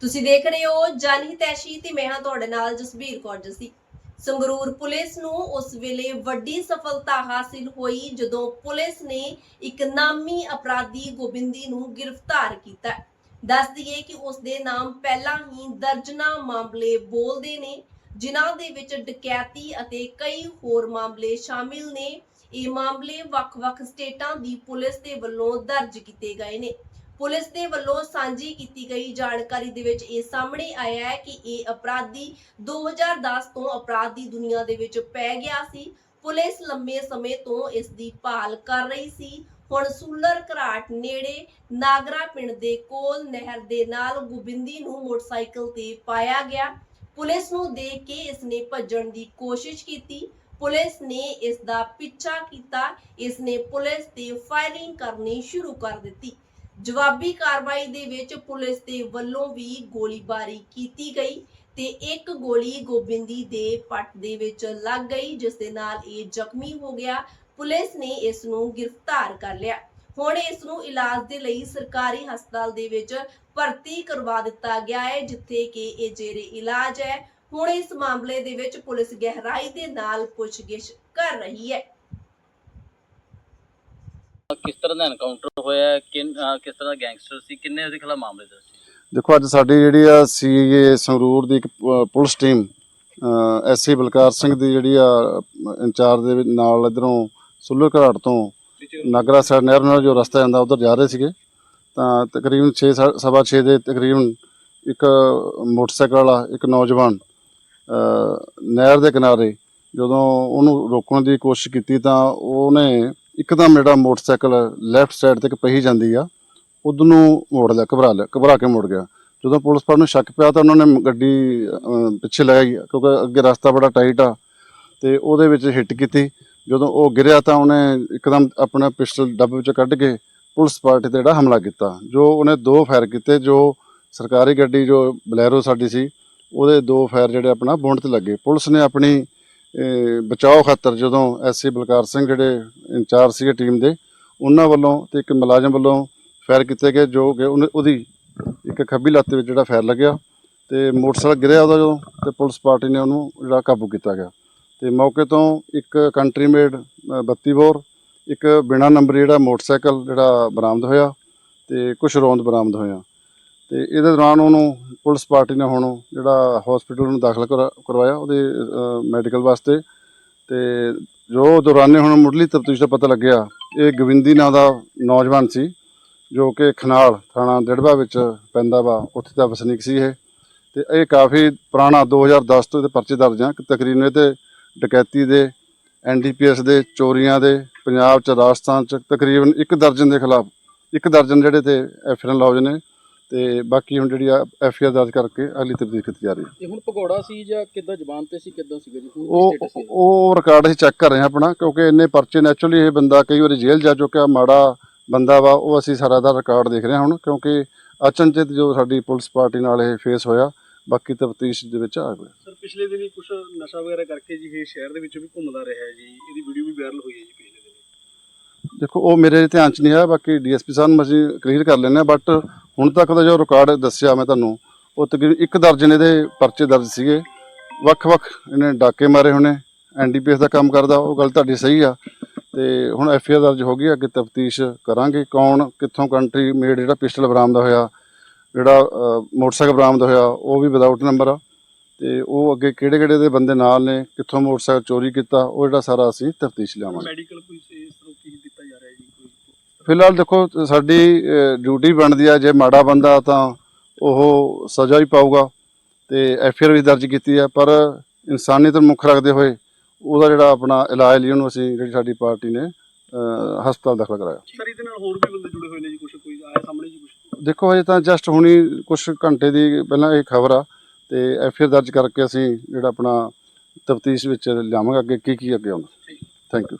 ਤੁਸੀਂ ਦੇਖ ਰਹੇ ਹੋ ਜਨਹਿਤੈਸ਼ੀ ਤੇ ਮੈਂ ਹਾਂ ਤੁਹਾਡੇ ਨਾਲ ਜਸਬੀਰ ਕੌਰ ਜਸੀ। ਸੰਗਰੂਰ ਪੁਲਿਸ ਨੂੰ ਉਸ ਵੇਲੇ ਵੱਡੀ ਸਫਲਤਾ ਹਾਸਿਲ ਹੋਈ ਜਦੋਂ ਪੁਲਿਸ ਨੇ ਇੱਕ ਨਾਮੀ ਅਪਰਾਧੀ ਗੋਬਿੰਦੀ ਨੂੰ ਗ੍ਰਿਫਤਾਰ ਕੀਤਾ। ਹੈ। ਦੱਸ ਦਈਏ ਕਿ ਉਸ ਦੇ ਨਾਮ ਪਹਿਲਾਂ ਹੀ ਦਰਜਨਾ ਮਾਮਲੇ ਬੋਲਦੇ ਨੇ, ਜਿਨ੍ਹਾਂ ਦੇ ਵਿੱਚ ਡਕੈਤੀ ਅਤੇ ਕਈ ਹੋਰ ਮਾਮਲੇ ਸ਼ਾਮਿਲ ਨੇ। ਇਹ ਮਾਮਲੇ ਵੱਖ-ਵੱਖ ਸਟੇਟਾਂ ਦੀ ਪੁਲਿਸ ਦੇ ਵੱਲੋਂ ਦਰਜ ਕੀਤੇ ਗਏ ਨੇ। ਪੁਲਿਸ ਦੇ ਵੱਲੋਂ ਸਾਂਝੀ ਕੀਤੀ ਗਈ ਜਾਣਕਾਰੀ ਦੇ ਵਿੱਚ ਇਹ ਸਾਹਮਣੇ ਆਇਆ ਹੈ ਕਿ ਇਹ ਅਪਰਾਧੀ 2010 ਤੋਂ ਅਪਰਾਧ ਦੀ ਦੁਨੀਆ ਦੇ ਵਿੱਚ ਪੈ ਗਿਆ ਸੀ। ਪੁਲਿਸ ਲੰਮੇ ਸਮੇਂ ਤੋਂ ਇਸ ਦੀ ਭਾਲ ਕਰ ਰਹੀ ਸੀ। ਹੁਣ ਸੂਲਰ ਘਰਾਟ ਨੇੜੇ ਨਾਗਰਾ ਪਿੰਡ ਦੇ ਕੋਲ ਨਹਿਰ ਦੇ ਨਾਲ ਗੋਬਿੰਦੀ ਨੂੰ ਮੋਟਰਸਾਈਕਲ ਤੇ ਪਾਇਆ ਗਿਆ। ਪੁਲਿਸ ਨੂੰ ਦੇਖ ਕੇ ਇਸ ਨੇ ਭੱਜਣ ਦੀ ਕੋਸ਼ਿਸ਼ ਕੀਤੀ। ਪੁਲਿਸ ਨੇ ਇਸ ਦਾ ਪਿੱਛਾ ਕੀਤਾ। ਇਸ ਨੇ ਪੁਲਿਸ ਤੇ ਫਾਇਰਿੰਗ ਕਰਨੀ ਸ਼ੁਰੂ ਕਰ ਦਿੱਤੀ। ਜਵਾਬੀ ਕਾਰਵਾਈ ਦੇ ਵਿੱਚ ਪੁਲਿਸ ਦੇ ਵੱਲੋਂ ਵੀ ਗੋਲੀਬਾਰੀ ਕੀਤੀ ਗਈ ਤੇ ਇੱਕ ਗੋਲੀ ਗੋਬਿੰਦੀ ਦੇ ਪੱਟ ਦੇ ਵਿੱਚ ਲੱਗ ਗਈ, ਜਿਸ ਦੇ ਨਾਲ ਇਹ ਜ਼ਖਮੀ ਹੋ ਗਿਆ। ਪੁਲਿਸ ਨੇ ਇਸ ਨੂੰ ਗ੍ਰਿਫਤਾਰ ਕਰ ਲਿਆ। ਹੁਣ ਇਸ ਨੂੰ ਇਲਾਜ ਦੇ ਲਈ ਸਰਕਾਰੀ ਹਸਪਤਾਲ ਦੇ ਵਿੱਚ ਭਰਤੀ ਕਰਵਾ ਦਿੱਤਾ ਗਿਆ ਹੈ, ਜਿੱਥੇ ਕਿ ਇਹ ਜੇਰੇ ਇਲਾਜ ਹੈ। ਹੁਣ ਇਸ ਮਾਮਲੇ ਦੇ ਵਿੱਚ ਪੁਲਿਸ ਗਹਿਰਾਈ ਦੇ ਨਾਲ ਪੁੱਛਗਿੱਛ ਕਰ ਰਹੀ ਹੈ। ਕਿਸ ਤਰ੍ਹਾਂ ਦਾ ਐਨਕਾਊਂਟਰ ਹੋਇਆ ਕਿਨ ਕਿਸ ਤਰ੍ਹਾਂ ਦਾ ਗੈਂਗਸਟਰ ਸੀ? ਕਿੰਨੇ ਉਹਦੇ ਖਿਲਾਫ ਮਾਮਲੇ ਦਰਜ ਸੀ? ਦੇਖੋ ਅੱਜ ਸਾਡੀ ਜਿਹੜੀ ਆ ਸੀਏ ਸੰਗਰੂਰ ਦੀ ਇੱਕ ਪ- police team SC Balkar Singh ਦੀ ਜਿਹੜੀ ਆ ਇੰਚਾਰਜ ਦੇ ਵਿੱਚ ਨਾਲ ਇਧਰੋਂ ਸੁੱਲਰ ਘਰਾਟ ਤੋਂ ਨਾਗਰਾ ਸਾਈਡ ਨਹਿਰ ਨਾਲ ਜੋ ਰਸਤਾ ਜਾਂਦਾ ਉਧਰ ਜਾ ਰਹੇ ਸੀਗੇ। ਤਾਂ ਤਕਰੀਬਨ 6 ਸਵਾ 6 ਦੇ ਤਕਰੀਬਨ ਇੱਕ ਮੋਟਰਸਾਈਕਲ ਵਾਲਾ ਇੱਕ ਨੌਜਵਾਨ ਅ, ਨਹਿਰ ਦੇ ਕਿਨਾਰੇ ਜਦੋਂ ਉਹਨੂੰ ਰੋਕਣ ਦੀ ਕੋਸ਼ਿਸ਼ ਕੀਤੀ ਤਾਂ ਉਹਨੇ ਇੱਕਦਮ ਜਿਹੜਾ ਮੋਟਰਸਾਈਕਲ ਲੈਫਟ ਸਾਈਡ ਤੇ ਇੱਕ ਪਹੀ ਜਾਂਦੀ ਆ ਉਧਰ ਨੂੰ ਮੋੜ ਲਿਆ ਘਬਰਾ ਲਿਆ ਘਬਰਾ ਕੇ ਮੁੜ ਗਿਆ। ਜਦੋਂ ਪੁਲਿਸ ਪਰ ਨੂੰ ਸ਼ੱਕ ਪਿਆ ਤਾਂ ਉਹਨਾਂ ਨੇ ਗੱਡੀ ਅਹ, ਪਿੱਛੇ ਲਗਾਈ ਕਿਉਂਕਿ ਅੱਗੇ ਰਸਤਾ ਬੜਾ ਟਾਈਟ ਆ ਤੇ ਉਹਦੇ ਵਿੱਚ ਹਿੱਟ ਕੀਤੀ। ਜਦੋਂ ਉਹ ਗਿਰਿਆ ਤਾਂ ਉਹਨੇ ਇੱਕਦਮ ਆਪਣਾ ਪਿਸਟਲ ਡੱਬ ਵਿੱਚੋਂ ਕੱਢ ਕੇ ਪੁਲਿਸ ਪਾਰਟੀ ਤੇ ਜਿਹੜਾ ਹਮਲਾ ਕੀਤਾ। ਜੋ ਉਹਨੇ ਦੋ ਫਾਇਰ ਕੀਤੇ ਜੋ ਸਰਕਾਰੀ ਗੱਡੀ ਜੋ ਬਲੈਰੋ ਸਾਡੀ ਸੀ ਉਹਦੇ ਦੋ ਫਾਇਰ ਜਿਹੜੇ ਆਪਣਾ ਬੁੰਡ ਤੇ ਲੱਗੇ। ਪੁਲਿਸ ਨੇ ਆਪਣੀ ਬਚਾਓ ਖਾਤਰ ਜਦੋਂ ਐਸਸੀ ਬਲਕਾਰ ਸਿੰਘ ਜਿਹੜੇ ਇੰਚਾਰਜ ਸੀਗੇ ਟੀਮ ਦੇ, ਉਹਨਾਂ ਵੱਲੋਂ ਤੇ ਇੱਕ ਮੁਲਾਜ਼ਮ ਵੱਲੋਂ ਫਾਇਰ ਕੀਤੇ ਗਏ, ਜੋ ਕਿ ਉਹਨੇ- ਉਹਦੀ ਇੱਕ ਖੱਬੀ ਲੱਤ ਵਿੱਚ ਜਿਹੜਾ ਫਾਇਰ ਲੱਗਿਆ ਤੇ ਮੋਟਰਸਾਈਕਲ ਗਿਰਿਆ ਉਹਦਾ ਜੋ ਤੇ ਪੁਲਿਸ ਪਾਰਟੀ ਨੇ ਉਹਨੂੰ ਜਿਹੜਾ ਕਾਬੂ ਕੀਤਾ ਗਿਆ। ਤੇ ਮੌਕੇ ਤੋਂ ਇੱਕ ਕੰਟਰੀ ਮੇਡ 32 ਬੋਰ, ਇੱਕ ਬਿਨਾ ਨੰਬਰ ਜਿਹੜਾ ਮੋਟਰਸਾਈਕਲ ਜਿਹੜਾ ਬਰਾਮਦ ਹੋਇਆ ਤੇ ਕੁਝ ਰੌਂਦ ਬਰਾਮਦ ਹੋਇਆ। ਤੇ ਇਹਦੇ ਦੌਰਾਨ ਉਹਨੂੰ ਪੁਲਿਸ ਪਾਰਟੀ ਨੇ ਹੁਣ ਜਿਹੜਾ ਹਸਪੀਟਲ ਨੂੰ ਦਾਖਲ ਕਰਾ- ਕਰਵਾਇਆ ਉਹਦੇ ਮੈਡੀਕਲ ਵਾਸਤੇ। ਤੇ ਜੋ ਦੌਰਾਨੇ ਹੁਣ ਮੁੱਢਲੀ ਤਫਤੀਸ਼ ਦਾ ਪਤਾ ਲੱਗਿਆ, ਇਹ ਗਵਿੰਦੀ ਨਾਂ ਦਾ ਨੌਜਵਾਨ ਸੀ, ਜੋ ਕਿ ਖਨਾਲ ਥਾਣਾ ਦਿੜਬਾ ਵਿੱਚ ਪੈਂਦਾ ਵਾ, ਉੱਥੇ ਦਾ ਵਸਨੀਕ ਸੀ ਇਹ। ਤੇ ਇਹ ਕਾਫੀ ਪੁਰਾਣਾ 2010 ਤੋਂ ਇਹਦੇ ਪਰਚੇ ਦਰਜ ਆ ਤਕਰੀਬਨ ਇਹ ਤੇ ਡਕੈਤੀ ਦੇ ਐਨਡੀਪੀਐਸ ਦੇ, ਚੋਰੀਆਂ ਦੇ, ਪੰਜਾਬ ਚ ਰਾਜਸਥਾਨ ਚ ਤਕਰੀਬਨ ਇੱਕ ਦਰਜਨ ਦੇ ਖਿਲਾਫ, ਇੱਕ ਦਰਜਨ ਜਿਹੜੇ ਤੇ ਐਫਆਰ ਲੌਜ ਨੇ ਤੇ ਬਾਕੀ ਹੁਣ ਜਿਹੜੀ ਆ ਐਫਆਰ ਦਰਜ ਕਰਕੇ ਅਗਲੀ ਤਫਤੀਸ਼ ਕੀਤੀ ਜਾ ਰਹੀ ਹੈ। ਇਹ ਹੁਣ ਭਗੌੜਾ ਸੀ ਜਾਂ ਕਿੱਦਾਂ ਜ਼ਬਾਨ ਤੇ ਸੀ ਕਿੱਦਾਂ ਸੀਗਾ ਜੀ? ਉਹ? ਉਹ ਰਿਕਾਰਡ ਅਸੀਂ ਚੈੱਕ ਕਰ ਰਹੇ ਹਾਂ ਆਪਣਾ ਕਿਉਂਕਿ ਇੰਨੇ ਪਰਚੇ ਨੈਚੁਰਲੀ ਇਹ ਬੰਦਾ ਕਈ ਵਾਰੀ ਜੇਲ੍ਹ ਜਾ ਚੁੱਕਿਆ ਮਾੜਾ ਬੰਦਾ ਵਾ ਉਹ ਅਸੀਂ ਸਾਰਾ ਦਾ ਰਿਕਾਰਡ ਦੇਖ ਰਹੇ ਹਾਂ ਹੁਣ ਕਿਉਂਕਿ ਅਚਨਚੇਤ ਜੋ ਸਾਡੀ ਪੁਲਿਸ ਪਾਰਟੀ ਨਾਲ ਇਹ ਫੇਸ ਹੋਇਆ ਬਾਕੀ ਤਫਤੀਸ਼ ਦੇ ਵਿੱਚ ਆ ਗਿਆ। ਸਰ ਪਿਛਲੇ ਦਿਨੀ ਕੁਝ ਨਸ਼ਾ ਵਗੈਰਾ ਕਰਕੇ ਜੀ ਇਹ ਸ਼ਹਿਰ ਦੇ ਵਿੱਚ ਵੀ ਘੁੰਮਦਾ ਰਿਹਾ ਜੀ ਇਹਦੀ ਵੀਡੀਓ ਵੀ ਵਾਇਰਲ ਹੋਈ ਹੈ ਜੀ ਪਿਛਲੇ ਦਿਨੀ। ਦੇਖੋ ਉਹ ਮੇਰੇ ਧਿਆਨ 'ਚ ਨਹੀਂ ਆਇਆ ਬਾਕੀ ਡੀਐਸਪੀ ਸਾਹਿਬ ਨੂੰ ਅਸੀਂ ਕਲੀਅਰ ਕਰ ਹਾਂ ਬਟ ਹੁਣ ਤੱਕ ਦਾ ਜੋ ਰਿਕਾਰਡ ਦੱਸਿਆ ਮੈਂ ਤੁਹਾਨੂੰ, ਉਹ ਤਕਰੀਬਨ ਇੱਕ ਦਰਜਨ ਇਹਦੇ ਪਰਚੇ ਦਰਜ ਸੀਗੇ। ਵੱਖ-ਵੱਖ ਇਹਨੇ ਡਾਕੇ ਮਾਰੇ ਹੋਣੇ ਐਨਡੀਪੀਐਸ ਦਾ ਕੰਮ ਕਰਦਾ, ਉਹ ਗੱਲ ਤੁਹਾਡੀ ਸਹੀ ਆ। ਤੇ ਹੁਣ ਐਫਆਈਆਰ ਦਰਜ ਹੋ ਗਈ, ਅੱਗੇ ਤਫਤੀਸ਼ ਕਰਾਂਗੇ ਕੌਣ, ਕਿੱਥੋਂ ਕੰਟਰੀ ਮੇਡ ਜਿਹੜਾ ਪਿਸਟਲ ਬਰਾਮਦ ਹੋਇਆ, ਜਿਹੜਾ ਮੋਟਰਸਾਈਕਲ ਬਰਾਮਦ ਹੋਇਆ, ਉਹ ਵੀ ਵਿਦਆਊਟ ਨੰਬਰ ਆ। ਤੇ ਉਹ ਅੱਗੇ ਕਿਹੜੇ ਕਿਹੜੇ ਦੇ ਬੰਦੇ ਨਾਲ ਨੇ, ਕਿੱਥੋਂ ਮੋਟਰਸਾਈਕਲ ਚੋਰੀ ਕੀਤਾ, ਉਹ ਜਿਹੜਾ ਸਾਰਾ ਅਸੀਂ ਤਫਤੀਸ਼ ਲਿਆਵਾਂਗੇ। ਮੈਡੀਕਲ ਕੋਈ ਇਸ ਤਰ੍ਹਾਂ ਕੀ ਦਿੱਤਾ ਜਾ ਰਿਹਾ ਹੈ ਜੀ ਕੋਈ ਫਿਲਹਾਲ ਦੇਖੋ ਸਾਡੀ ਡਿਊਟੀ ਬਣਦੀ ਆ ਜੇ ਮਾੜਾ ਬੰਦਾ ਤਾਂ ਉਹ ਸਜ਼ਾ ਹੀ ਪਾਊਗਾ ਤੇ ਐਫਆਰ ਵੀ ਦਰਜ ਕੀਤੀ ਹੈ ਪਰ ਇਨਸਾਨੀਅਤ ਨੂੰ ਮੁੱਖ ਰੱਖਦੇ ਹੋਏ ਉਹਦਾ ਜਿਹੜਾ ਆਪਣਾ ਇਲਾਜ ਲਈ ਉਹਨੂੰ ਅਸੀਂ ਜਿਹੜੀ ਸਾਡੀ ਪਾਰਟੀ ਨੇ ਹਸਪਤਾਲ ਦਾਖਲ ਕਰਾਇਆ। ਸਰ ਇਹਦੇ ਨਾਲ ਹੋਰ ਵੀ ਬੰਦੇ ਜੁੜੇ ਹੋਏ ਨੇ ਜੀ ਕੁਝ ਕੋਈ ਆਇਆ ਸਾਹਮਣੇ ਜੀ ਕੁਝ ਦੇਖੋ ਹਜੇ ਤਾਂ ਜਸਟ ਹੁਣੀ ਕੁਝ ਘੰਟੇ ਦੀ ਪਹਿਲਾਂ ਇਹ ਖਬਰ ਆ ਤੇ ਐਫਆਰ ਦਰਜ ਕਰਕੇ ਅਸੀਂ ਜਿਹੜਾ ਆਪਣਾ ਤਫਤੀਸ਼ ਵਿੱਚ ਲਿਆਵਾਂਗੇ ਅੱਗੇ ਕੀ ਕੀ ਅੱਗੇ ਆਉਂਦਾ। Thank you